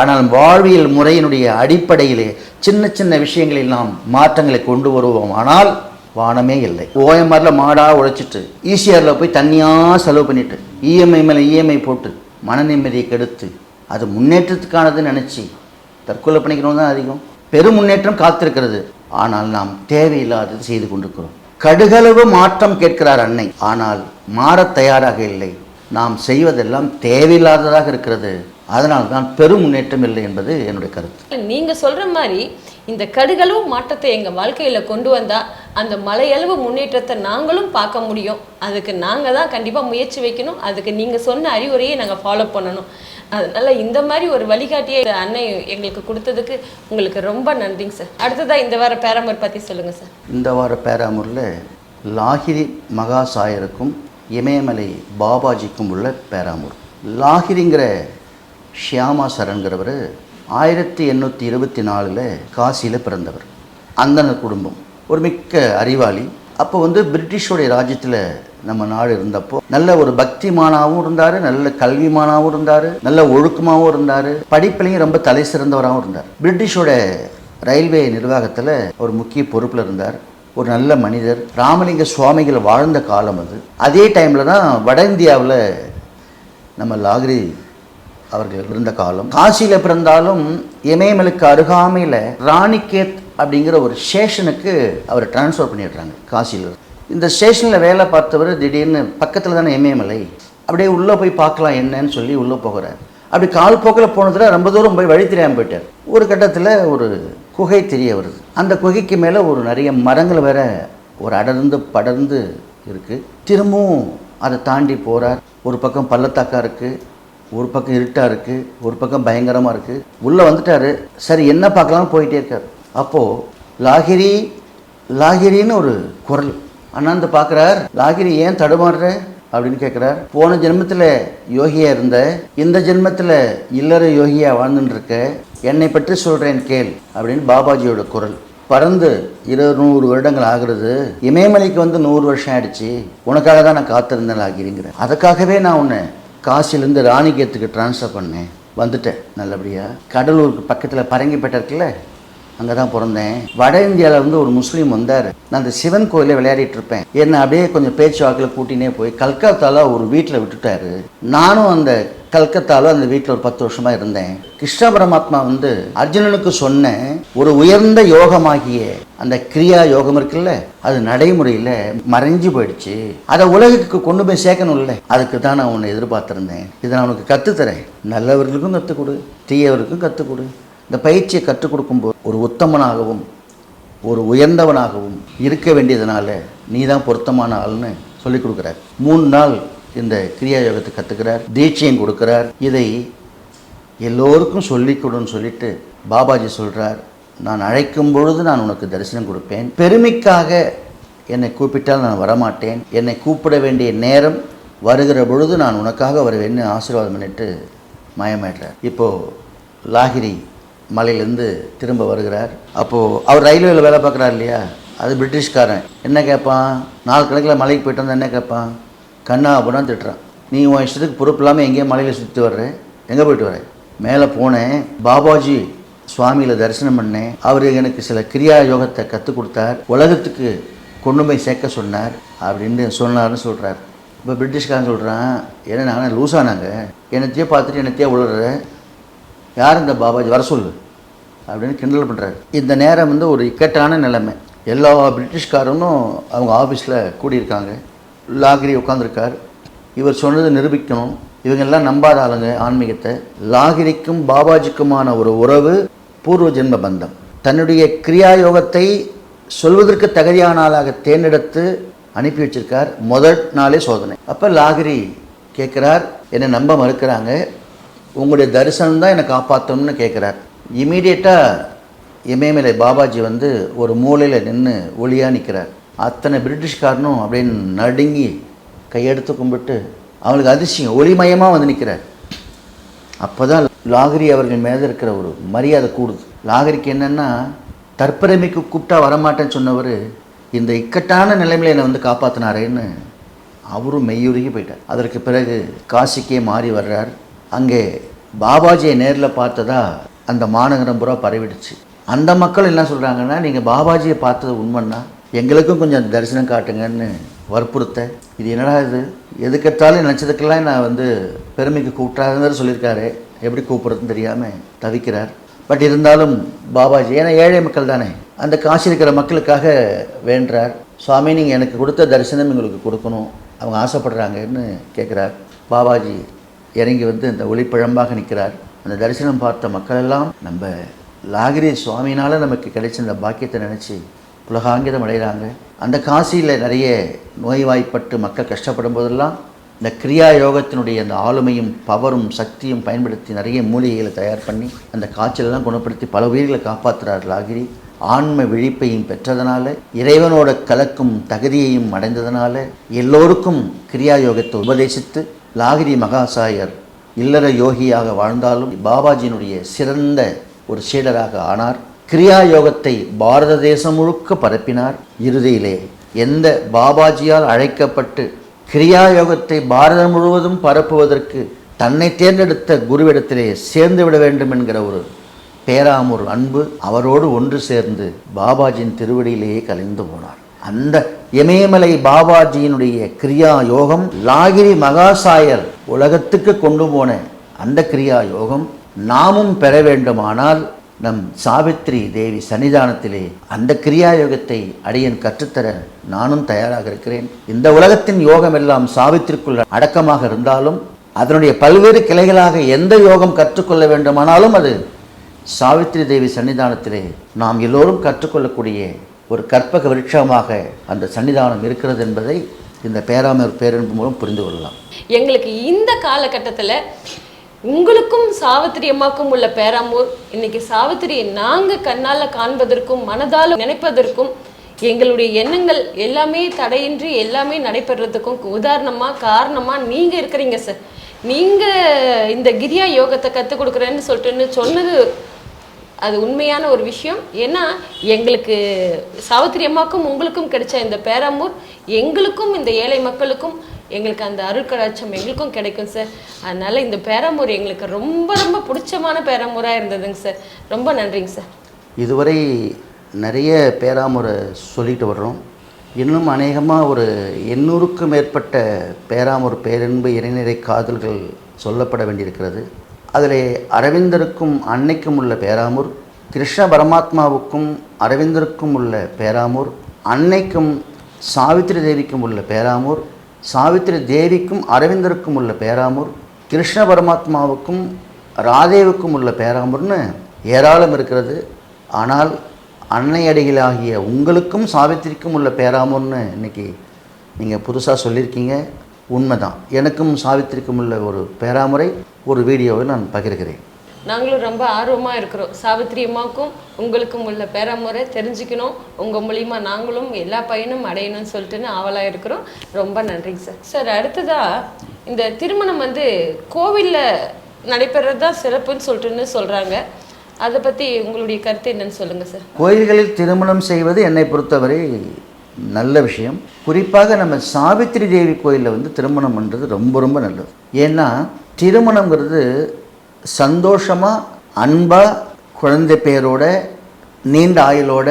ஆனால் வாழ்வியல் முறையினுடைய அடிப்படையிலே சின்ன சின்ன விஷயங்களில் நாம் மாற்றங்களை கொண்டு வருவோம். ஆனால் வானமே இல்லை. ஓஎம்ஆரில் மாடாக உழைச்சிட்டு ஈசிஆரில் போய் தனியாக செலவு பண்ணிட்டு இஎம்ஐ மேலே இஎம்ஐ போட்டு மன நிம்மதியை கெடுத்து அது முன்னேற்றத்துக்கானதுன்னு நினச்சி தற்கொலை பண்ணிக்கிறவங்க தான் அதிகம். பெரும் முன்னேற்றம் காத்திருக்கிறது. ஆனால் நாம் தேவையில்லாதது செய்து கொண்டிருக்கிறோம். கடுகளவு மாற்றம் கேட்கிறார் அன்னை. ஆனால் மாறத் தயாராக இல்லை. நாம் செய்வதெல்லாம் தேவையில்லாததாக இருக்கிறது. அதனால் தான் பெரும் முன்னேற்றம் இல்லை என்பது என்னுடைய கருத்து. நீங்க சொல்ற மாதிரி இந்த கடுகளவு மாற்றத்தை எங்க வாழ்க்கையில கொண்டு வந்தா அந்த மலையளவு முன்னேற்றத்தை நாங்களும் பார்க்க முடியும். அதுக்கு நாங்க தான் கண்டிப்பா முயற்சி வைக்கணும். அதுக்கு நீங்க சொன்ன அறிவுரையை நாங்க ஃபாலோ பண்ணணும். அதனால இந்த மாதிரி ஒரு வழிகாட்டியை அன்னை எங்களுக்கு கொடுத்ததுக்கு உங்களுக்கு ரொம்ப நன்றிங்க சார். அடுத்ததா இந்த வார பேரமர் பத்தி சொல்லுங்க சார். இந்த வார பேராமூரில் லாகிரி மகாசாயருக்கும் இமயமலை பாபாஜிக்கும் உள்ள பேராமூர். லாகிரிங்கிற ஷியாமா சரண்கிறவர் ஆயிரத்தி எண்ணூற்றி இருபத்தி நாலில் காசியில் பிறந்தவர். அந்தன குடும்பம். ஒரு மிக்க அறிவாளி. அப்போ வந்து பிரிட்டிஷோடைய ராஜ்யத்தில் நம்ம நாடு இருந்தப்போ நல்ல ஒரு பக்திமானாகவும் இருந்தார் நல்ல கல்விமானாகவும் இருந்தார் நல்ல ஒழுக்கமாகவும் இருந்தார் படிப்பிலையும் ரொம்ப தலை சிறந்தவராகவும் இருந்தார். பிரிட்டிஷோட ரயில்வே நிர்வாகத்தில் ஒரு முக்கிய பொறுப்பில் இருந்தார். ஒரு நல்ல மனிதர். ராமலிங்க சுவாமிகள் வாழ்ந்த காலம் அது. அதே டைமில் தான் வட இந்தியாவில் நம்ம லாகிரி அவர்கள் இருந்த காலம். காசியில் பிறந்தாலும் இமயமலுக்கு அருகாமையில் ராணிகேத் அப்படிங்கிற ஒரு ஸ்டேஷனுக்கு அவர் டிரான்ஸ்ஃபர் பண்ணிடுறாங்க காசியில். இந்த ஸ்டேஷனில் வேலை பார்த்தவர் திடீர்னு பக்கத்தில் தானே இமயமலை. அப்படியே உள்ளே போய் பார்க்கலாம் என்னன்னு சொல்லி உள்ளே போகிறார். அப்படி கால் போக்கில் போனதில் ரொம்ப தூரம் போய் வழி தெரியாமல் போயிட்டார். ஒரு கட்டத்தில் ஒரு குகை தெரிய வருது. அந்த குகைக்கு மேலே ஒரு நிறைய மரங்கள் வேற ஒரு அடர்ந்து படர்ந்து இருக்குது திரும்பவும் அதை தாண்டி போகிறார் ஒரு பக்கம் பள்ளத்தாக்கா இருக்குது ஒரு பக்கம் இருட்டாக இருக்குது ஒரு பக்கம் பயங்கரமாக இருக்குது உள்ளே வந்துட்டாரு. சரி என்ன பார்க்கலாம்னு போயிட்டே இருக்கார். அப்போது லாகிரி லாகிரின்னு ஒரு குரல் அண்ணாந்து பார்க்குறார். லாகிரி ஏன் தடுமாறுற? அப்படின்னு கேட்குறார். போன ஜென்மத்தில் யோகியா இருந்த இந்த ஜென்மத்தில் இல்லற யோகியா வாழ்ந்துட்டுருக்க என்னை பற்றி சொல்கிறேன் கேள் அப்படின்னு பாபாஜியோட குரல். பறந்து இருநூறு வருடங்கள் ஆகிறது இமயமலைக்கு வந்து நூறு வருஷம் ஆயிடுச்சு. உனக்காக தான் நான் காத்திருந்தேன் லாகிரிங்கிறேன் அதுக்காகவே நான் உன்னை காசிலேருந்து ராணிகேத்துக்கு ட்ரான்ஸ்ஃபர் பண்ணேன். வந்துட்டேன் நல்லபடியாக கடலூருக்கு பக்கத்தில் பரங்கிப்பேட்டை இருக்குல்ல? அங்கே தான் பிறந்தேன். வட இந்தியாவில் வந்து ஒரு முஸ்லீம் வந்தார். நான் அந்த சிவன் கோயிலில் விளையாடிட்டு இருப்பேன். என்னை அப்படியே கொஞ்சம் பேச்சு வாக்கில் கூட்டினே போய் கல்கத்தாவில் ஒரு வீட்டில் விட்டுட்டாரு. நானும் அந்த கல்கத்தாவில் அந்த வீட்டில் ஒரு பத்து வருஷமா இருந்தேன். கிருஷ்ண பரமாத்மா வந்து அர்ஜுனனுக்கு சொன்ன ஒரு உயர்ந்த யோகமாகிய அந்த கிரியா யோகம் இருக்குல்ல அது நடைமுறையில் மறைஞ்சு போயிடுச்சு. அதை உலகுக்கு கொண்டு போய் சேர்க்கணும்ல அதுக்கு தான் நான் உன்னை எதிர்பார்த்துருந்தேன். இதை நான் உனக்கு கற்றுத்தரேன் நல்லவர்களுக்கும் கற்றுக் கொடு தீயவருக்கும் கற்றுக் கொடு. இந்த பயிற்சியை கற்றுக் கொடுக்கும்போது ஒரு உத்தமனாகவும் ஒரு உயர்ந்தவனாகவும் இருக்க வேண்டியதுனால நீ தான் பொருத்தமான ஆள்னு சொல்லிக் கொடுக்குறார். மூணு நாள் இந்த கிரியா யோகத்தை கற்றுக்கிறார் தீட்சையும் கொடுக்குறார். இதை எல்லோருக்கும் சொல்லிக் கொடுன்னு சொல்லிட்டு பாபாஜி சொல்கிறார் நான் அழைக்கும் பொழுது நான் உனக்கு தரிசனம் கொடுப்பேன். பெருமைக்காக என்னை கூப்பிட்டால் நான் வரமாட்டேன். என்னை கூப்பிட வேண்டிய நேரம் வருகிற பொழுது நான் உனக்காக வருவேன்னு ஆசீர்வாதம் பண்ணிட்டு மயமாயிடுறார். இப்போது லாகிரி மலையிலேருந்து திரும்ப வருகிறார். அப்போது அவர் ரயில்வேல வேலை பார்க்குறார் இல்லையா? அது பிரிட்டிஷ்காரன். என்ன கேட்பான்? நாலு கணக்கில் மலைக்கு போயிட்டு வந்தால் என்ன கேட்பான்? கண்ணா அப்படின்னு திட்டுறான். நீ உன் இஷ்டத்துக்கு பொறுப்பு இல்லாமல் எங்கேயோ மலையில் சுற்றி வர்ற? எங்கே போயிட்டு வர மேலே போனேன். பாபாஜி சுவாமியில் தரிசனம் பண்ணேன். அவர் எனக்கு சில கிரியா யோகத்தை கற்றுக் கொடுத்தார். உலகத்துக்கு கொண்டு போய் சேர்க்க சொன்னார். அப்படின்னு சொன்னார்னு சொல்கிறார் இப்போ பிரிட்டிஷ்காரன் சொல்கிறான் ஏன்னா நாங்கள் லூஸானாங்க என்னத்தையே பார்த்துட்டு என்னத்தையே உளற யார் இந்த பாபாஜி? வர சொல்லு. அப்படின்னு கிண்டல் பண்ணுறாரு இந்த நேரம் வந்து ஒரு இக்கட்டான நிலைமை. எல்லா பிரிட்டிஷ்காரனும் அவங்க ஆஃபீஸில் கூடியிருக்காங்க. லாகிரி உட்காந்துருக்கார் இவர் சொன்னதை நிரூபிக்கணும். இவங்கெல்லாம் நம்பாத ஆளுங்க ஆன்மீகத்தை. லாகிரிக்கும் பாபாஜிக்குமான ஒரு உறவு பூர்வ ஜென்ம பந்தம். தன்னுடைய கிரியா யோகத்தை சொல்வதற்கு தகுதியான ஆளாக தேர்ந்தெடுத்து அனுப்பி வச்சிருக்கார். முதல் நாளே சோதனை. அப்போ லாகிரி கேட்குறார் என்னை நம்ப மறுக்கிறாங்க. உங்களுடைய தரிசனம் தான் என்னை காப்பாற்றணும்னு கேட்குறார் இமீடியட்டாக இமயமலை பாபாஜி வந்து ஒரு மூலையில் நின்று ஒளியாக நிற்கிறார் அத்தனை பிரிட்டிஷ்காரனும் அப்படின்னு நடுங்கி கையெடுத்து கும்பிட்டு அவங்களுக்கு அதிசயம் ஒளிமயமாக வந்து நிற்கிறார் அப்போ தான் லாகிரி அவர்கள் மேலே இருக்கிற ஒரு மரியாதை கூடுது. லாகிரிக்கு என்னென்னா தற்பெருமைக்கு கூப்பிட்டா வரமாட்டேன்னு சொன்னவர் இந்த இக்கட்டான நிலைமையில் என்னை வந்து காப்பாற்றினாரேன்னு அவரும் மெய்யுருகி போயிட்டார். அதற்கு பிறகு காசிக்கே மாறி வர்றார். அங்கே பாபாஜியை நேரில் பார்த்ததா அந்த மாநகரம் பூரா பரவிடுச்சு. அந்த மக்கள் என்ன சொல்கிறாங்கன்னா நீங்கள் பாபாஜியை பார்த்தது உண்மைன்னா எங்களுக்கும் கொஞ்சம் தரிசனம் காட்டுங்கன்னு வற்புறுத்த. இது என்னடா இது? எதுக்கெடுத்தாலும் நினச்சதுக்கெல்லாம் நான் வந்து பெருமைக்கு கூப்பிட்டாருன்னு சொல்லியிருக்காரு. எப்படி கூப்பிட்றதுன்னு தெரியாமல் தவிக்கிறார். பட் இருந்தாலும் பாபாஜி ஏன்னா ஏழை மக்கள் தானே. அந்த காசு இருக்கிற மக்களுக்காக வேண்டார் சுவாமி நீங்கள் எனக்கு கொடுத்த தரிசனம் எங்களுக்கு கொடுக்கணும். அவங்க ஆசைப்படுறாங்கன்னு கேட்குறார் பாபாஜி இறங்கி வந்து இந்த ஒளிப்பழம்பாக நிற்கிறார். அந்த தரிசனம் பார்த்த மக்களெல்லாம் நம்ம லாகிரி சுவாமினால் நமக்கு கிடைச்ச அந்த பாக்கியத்தை நினச்சி உலகாங்கிதம் அடைகிறாங்க. அந்த காசியில் நிறைய நோய்வாய்ப்பட்டு மக்கள் கஷ்டப்படும் போதெல்லாம் இந்த கிரியா யோகத்தினுடைய அந்த ஆளுமையும் பவரும் சக்தியும் பயன்படுத்தி நிறைய மூலிகைகளை தயார் பண்ணி அந்த காய்ச்சலெல்லாம் குணப்படுத்தி பல உயிர்களை காப்பாற்றுறார் லாகிரி. ஆன்ம விழிப்பையும் பெற்றதனால இறைவனோட கலக்கும் தகுதியையும் அடைந்ததனால எல்லோருக்கும் கிரியா யோகத்தை உபதேசித்து லாகிரி மகாசாயர் இல்லற யோகியாக வாழ்ந்தாலும் பாபாஜியினுடைய சிறந்த ஒரு சீடராக ஆனார். கிரியா யோகத்தை பாரத தேசம் முழுக்க பரப்பினார். இறுதியிலே எந்த பாபாஜியால் அழைக்கப்பட்டு கிரியா யோகத்தை பாரதம் முழுவதும் பரப்புவதற்கு தன்னை தேர்ந்தெடுத்த குருவிடத்திலே சேர்ந்து விட வேண்டும் என்கிற ஒரு பேராமூர் அன்பு அவரோடு ஒன்று சேர்ந்து பாபாஜியின் திருவடியிலேயே கலைந்து போனார். அந்த இமயமலை பாபாஜியினுடைய கிரியா யோகம் லாகிரி மகாசாயர் உலகத்துக்கு கொண்டு போன அந்த கிரியா யோகம் நாமும் பெற வேண்டுமானால் நம் சாவித்ரி தேவி சன்னிதானத்திலே அந்த கிரியா யோகத்தை அடியன் கற்றுத்தர நானும் தயாராக இருக்கிறேன். இந்த உலகத்தின் யோகம் எல்லாம் சாவித்திற்குள் அடக்கமாக இருந்தாலும் அதனுடைய பல்வேறு கிளைகளாக எந்த யோகம் கற்றுக்கொள்ள வேண்டுமானாலும் அது சாவித்ரி தேவி சன்னிதானத்திலே நாம் எல்லோரும் கற்றுக்கொள்ளக்கூடிய ஒரு கற்பக விருட்சமாக அந்த சன்னிதானம் இருக்கிறது என்பதை இந்த பேராமர் பேரன்பு மூலம் புரிந்து கொள்ளலாம். எங்களுக்கு இந்த காலகட்டத்தில் உங்களுக்கும் சாவித்திரி அம்மாக்கும் உள்ள பேராமூர் இன்னைக்கு சாவித்திரியை நாங்கள் கண்ணால் காண்பதற்கும் மனதால் நினைப்பதற்கும் எங்களுடைய எண்ணங்கள் எல்லாமே தடையின்றி எல்லாமே நடைபெறதுக்கும் உதாரணமாக காரணமாக நீங்கள் இருக்கிறீங்க சார். நீங்கள் இந்த கிரியா யோகத்தை கற்றுக் கொடுக்குறேன்னு சொல்லிட்டுன்னு சொன்னது அது உண்மையான ஒரு விஷயம். ஏன்னா எங்களுக்கு சாவித்திரி அம்மாக்கும் உங்களுக்கும் கிடைச்ச இந்த பேராமூர் எங்களுக்கும் இந்த ஏழை மக்களுக்கும் எங்களுக்கு அந்த அருட்கடாட்சம் எங்களுக்கும் கிடைக்கும் சார் அதனால இந்த பேராமூர் எங்களுக்கு ரொம்ப ரொம்ப பிடிச்சமான பேராமூராக இருந்ததுங்க சார் ரொம்ப நன்றிங்க சார் இதுவரை நிறைய பேராமூரை சொல்லிட்டு வர்றோம். இன்னும் அநேகமாக ஒரு எண்ணூறுக்கும் மேற்பட்ட பேராமூர் பேரன்பு இறைநிறை காதல்கள் சொல்லப்பட வேண்டியிருக்கிறது. அதில் அரவிந்தருக்கும் அன்னைக்கும் உள்ள பேராமூர் கிருஷ்ண பரமாத்மாவுக்கும் அரவிந்தருக்கும் உள்ள பேராமூர் அன்னைக்கும் சாவித்திரி தேவிக்கும் உள்ள பேராமூர் சாவித்திரி தேவிக்கும் அரவிந்தருக்கும் உள்ள பேராமூர் கிருஷ்ண பரமாத்மாவுக்கும் ராதேவுக்கும் உள்ள பேராமூர்னு ஏராளம் இருக்கிறது. ஆனால் அன்னையடிகளாகிய உங்களுக்கும் சாவித்திரிக்கும் உள்ள பேராமூர்னு இன்னைக்கு நீங்கள் புதுசாக சொல்லியிருக்கீங்க. உண்மைதான். எனக்கும் சாவித்திரிக்கும் உள்ள ஒரு பேராமுறை ஒரு வீடியோவை நான் பகிர்கிறேன். நாங்களும் ரொம்ப ஆர்வமாக இருக்கிறோம். சாவித்திரி அம்மாவுக்கும் உங்களுக்கும் உள்ள பேராமுறை தெரிஞ்சுக்கணும். உங்கள் மூலியமா நாங்களும் எல்லா பையனும் அடையணும்னு சொல்லிட்டுன்னு ஆவலாக இருக்கிறோம். ரொம்ப நன்றிங்க சார். சார் அடுத்ததாக இந்த திருமணம் வந்து கோவிலில் நடைபெறது தான் சிறப்புன்னு சொல்லிட்டுன்னு சொல்கிறாங்க அதை பற்றி உங்களுடைய கருத்து என்னன்னு சொல்லுங்கள் சார். கோயில்களில் திருமணம் செய்வது என்னை பொறுத்தவரை நல்ல விஷயம். குறிப்பாக நம்ம சாவித்திரி தேவி கோயிலில் வந்து திருமணம் பண்ணுறது ரொம்ப ரொம்ப நல்லது. ஏன்னா திருமணங்கிறது சந்தோஷமாக அன்பாக குழந்தை பேரோட நீண்ட ஆயுளோட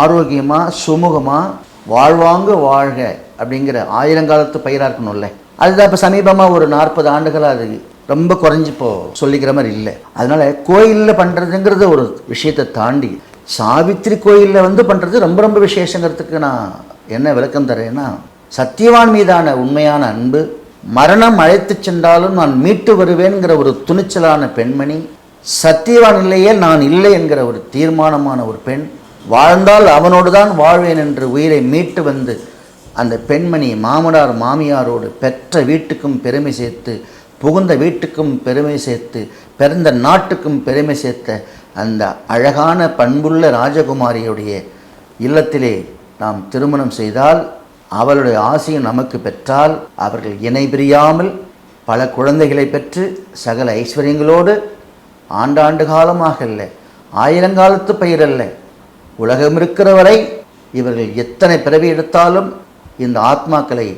ஆரோக்கியமாக சுமூகமாக வாழ்வாங்க வாழ்க அப்படிங்கிற ஆயிரங்காலத்து பயிராக இருக்கணும்ல. அதுதான் இப்போ சமீபமாக ஒரு நாற்பது ஆண்டுகளாக அது ரொம்ப குறைஞ்சி இப்போ சொல்லிக்கிற மாதிரி இல்லை. அதனால் கோயிலில் பண்ணுறதுங்கிறது ஒரு விஷயத்தை தாண்டி சாவித்திரி கோயிலில் வந்து பண்ணுறது ரொம்ப ரொம்ப விசேஷங்கிறதுக்கு நான் என்ன விளக்கம் தரேன்னா சத்தியவான் மீதான உண்மையான அன்பு மரணம் அழைத்து சென்றாலும் நான் மீட்டு வருவேன்கிற ஒரு துணிச்சலான பெண்மணி சத்தியவான் இல்லையே நான் இல்லை என்கிற ஒரு தீர்மானமான ஒரு பெண் வாழ்ந்தால் அவனோடு தான் வாழ்வேன் என்று உயிரை மீட்டு வந்து அந்த பெண்மணி மாமனார் மாமியாரோடு பெற்ற வீட்டுக்கும் பெருமை சேர்த்து புகுந்த வீட்டுக்கும் பெருமை சேர்த்து பிறந்த நாட்டுக்கும் பெருமை சேர்த்த அந்த அழகான பண்புள்ள ராஜகுமாரியுடைய இல்லத்திலே நாம் திருமணம் செய்தால் அவளுடைய ஆசையும் நமக்கு பெற்றால் அவர்கள் இணை பிரியாமல் பல குழந்தைகளை பெற்று சகல ஐஸ்வர்யங்களோடு ஆண்டாண்டு காலமாக இல்லை ஆயிரங்காலத்து பயிர் அல்ல உலகம் இருக்கிற வரை இவர்கள் எத்தனை பிறவி எடுத்தாலும் இந்த ஆத்மாக்களை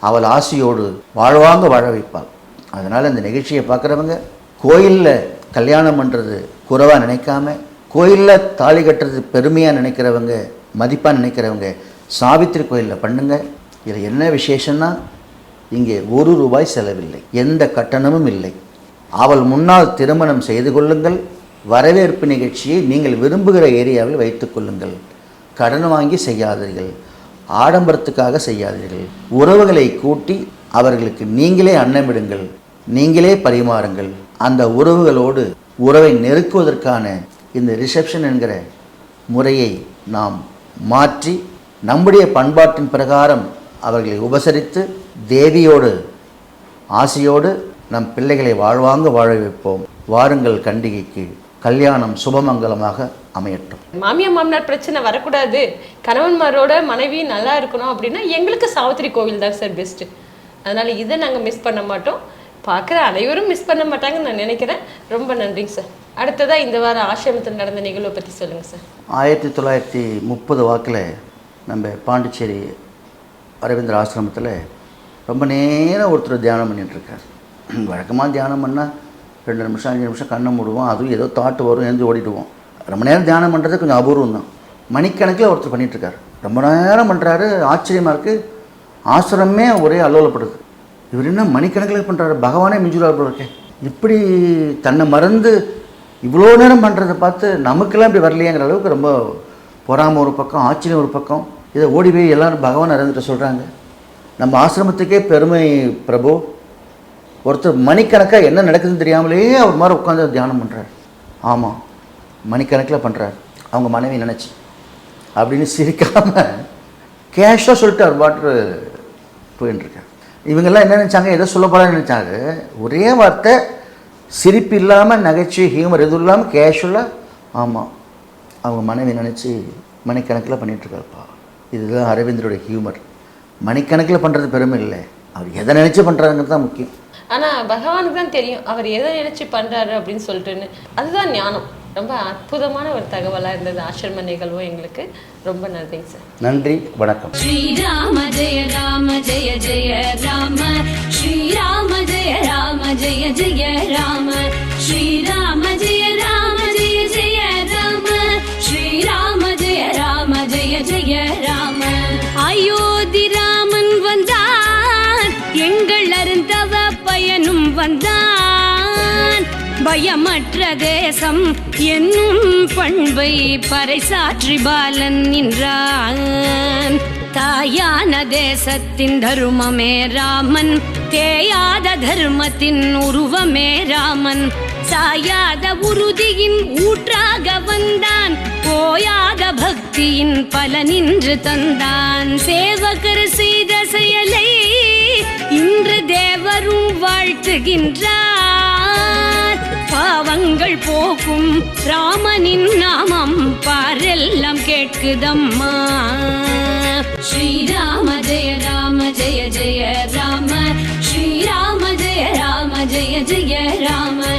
அவள் ஆசையோடு வாழ்வாங்க வாழ வைப்பாள். அதனால் இந்த நிகழ்ச்சியை பார்க்குறவங்க கோயிலில் கல்யாணம் பண்ணுறது குறைவாக நினைக்காம கோயிலில் தாலி கட்டுறது பெருமையாக நினைக்கிறவங்க மதிப்பாக நினைக்கிறவங்க சாவித்திரி கோயிலில் பண்ணுங்கள் இதில் என்ன விசேஷம்னா இங்கே ஒரு ரூபாய் செலவில்லை. எந்த கட்டணமும் இல்லை. அவள் முன்னால் திருமணம் செய்து கொள்ளுங்கள். வரவேற்பு நிகழ்ச்சியை நீங்கள் விரும்புகிற ஏரியாவில் வைத்து கொள்ளுங்கள். கடன் வாங்கி செய்யாதீர்கள். ஆடம்பரத்துக்காக செய்யாதீர்கள். உறவுகளை கூட்டி அவர்களுக்கு நீங்களே அன்னமிடுங்கள். நீங்களே பரிமாறுங்கள். அந்த உறவுகளோடு உறவை நெருக்குவதற்கான இந்த ரிசப்ஷன் என்கிற முறையை நாம் மாற்றி நம்முடைய பண்பாட்டின் பிரகாரம் அவர்களை உபசரித்து தேவியோடு ஆசையோடு நம் பிள்ளைகளை வாழ்வாங்க வாழ வைப்போம். வாருங்கள் கண்டிகைக்கு கல்யாணம் சுபமங்கலமாக அமையட்டும். மாமியார் மாமனார் பிரச்சனை வரக்கூடாது. கணவன்மாரோட மனைவி நல்லா இருக்கணும் அப்படின்னா எங்களுக்கு சாவித்திரி கோவில் தான் சார் பெஸ்ட்டு அதனால இதை நாங்கள் மிஸ் பண்ண மாட்டோம். பார்க்குற அனைவரும் மிஸ் பண்ண மாட்டாங்கன்னு நான் நினைக்கிறேன். ரொம்ப நன்றிங்க சார் அடுத்ததாக இந்த வாரம் ஆசிரமத்தில் நடந்த நிகழ்வை பற்றி சொல்லுங்கள் சார் ஆயிரத்தி தொள்ளாயிரத்தி முப்பது வாக்கில் நம்ம பாண்டிச்சேரி அரவிந்தர் ஆசிரமத்தில் ரொம்ப நேரம் ஒருத்தர் தியானம் பண்ணிகிட்ருக்கார் வழக்கமாக தியானம் பண்ணால் ரெண்டு நிமிஷம் அஞ்சு நிமிஷம் கண்ணை மூடுவோம். அதுவும் ஏதோ தாட்டு வரும் எழுந்து ஓடிடுவோம். ரொம்ப நேரம் தியானம் பண்ணுறது கொஞ்சம் அபூர்வம் தான். மணிக்கணக்கில் ஒருத்தர் பண்ணிகிட்ருக்கார் ரொம்ப நேரம் பண்ணுறாரு ஆச்சரியமாக இருக்குது ஆசிரமே ஒரே அலுவலப்படுது இவர் என்ன மணிக்கணக்கில் பண்ணுறாரு பகவானே மிஞ்சுறார் போல இருக்கேன் இப்படி தன்னை மறந்து இவ்வளோ நேரம் பண்ணுறதை பார்த்து நமக்கெல்லாம் இப்படி வரலையேங்கிற அளவுக்கு ரொம்ப பொறாமை ஒரு பக்கம் ஆச்சரியம் ஒரு பக்கம். இதை ஓடி போய் எல்லாரும் பகவான் இறந்துட்டு சொல்கிறாங்க நம்ம ஆசிரமத்துக்கே பெருமை பிரபு. ஒருத்தர் மணிக்கணக்காக என்ன நடக்குதுன்னு தெரியாமலேயே அவர் மாதிரி உட்காந்து தியானம் பண்ணுறாரு ஆமாம் மணிக்கணக்கில் பண்ணுறாரு அவங்க மனைவி நினச்சி. அப்படின்னு சிரிக்காமல் கேஷாக சொல்லிட்டு அவர் பாட்டு போயின்னு இவங்கெல்லாம் என்ன நினச்சாங்க? ஏதோ சொல்லப்படாதுன்னு நினச்சாங்க. ஒரே வார்த்தை சிரிப்பு இல்லாமல் நகைச்சுவை ஹியூமர் எதுவும் இல்லாமல் கேஷுவலாக ஆமாம் அவங்க மனைவி நினச்சி மணிக்கணக்கில் பண்ணிகிட்ருக்காருப்பா இதுதான் அரவிந்தருடைய ஹியூமர் மணிக்கணக்கில் பண்ணுறது பெருமை இல்லை. அவர் எதை நினச்சி பண்ணுறாங்கிறது தான் முக்கியம். ஆனால் பகவானுக்கு தான் தெரியும். அவர் எதை நினச்சி பண்ணுறாரு அப்படின்னு சொல்லிட்டுன்னு. அதுதான் ஞானம். ரொம்ப அற்புதமான ஒரு தகவலாக இருந்தது. ஆசிரம நிகழ்வும் எங்களுக்கு. ரொம்ப நன்றிங்க சார். நன்றி வணக்கம். ஸ்ரீராம ஜெய ராம ஜெய ஜெய ராம. ஸ்ரீராம ஜெய ராம ஜெய ஜெய ராம. ஸ்ரீராம ஜெய ராம. பயமற்ற தேசம் என்னும் பண்பை பறைசாற்றி பாலன் நின்றான். தாயான தேசத்தின் தருமமே ராமன் தேயாத தர்மத்தின் உருவமே ராமன். சாயாத உறுதியின் ஊற்றாக வந்தான் போயாத பக்தியின் பல நின்று தந்தான். சேவகர் செய்த செயலை இன்று தேவரும் வாழ்த்துகின்றார். பாவங்கள் போக்கும் ராமனின் நாமம் பாரெல்லாம் கேட்குதம்மா. ஸ்ரீராம ஜெய ராம ஜெய ஜெய ராம. ஸ்ரீராம ஜெய ராம ஜெய ஜெய ராம.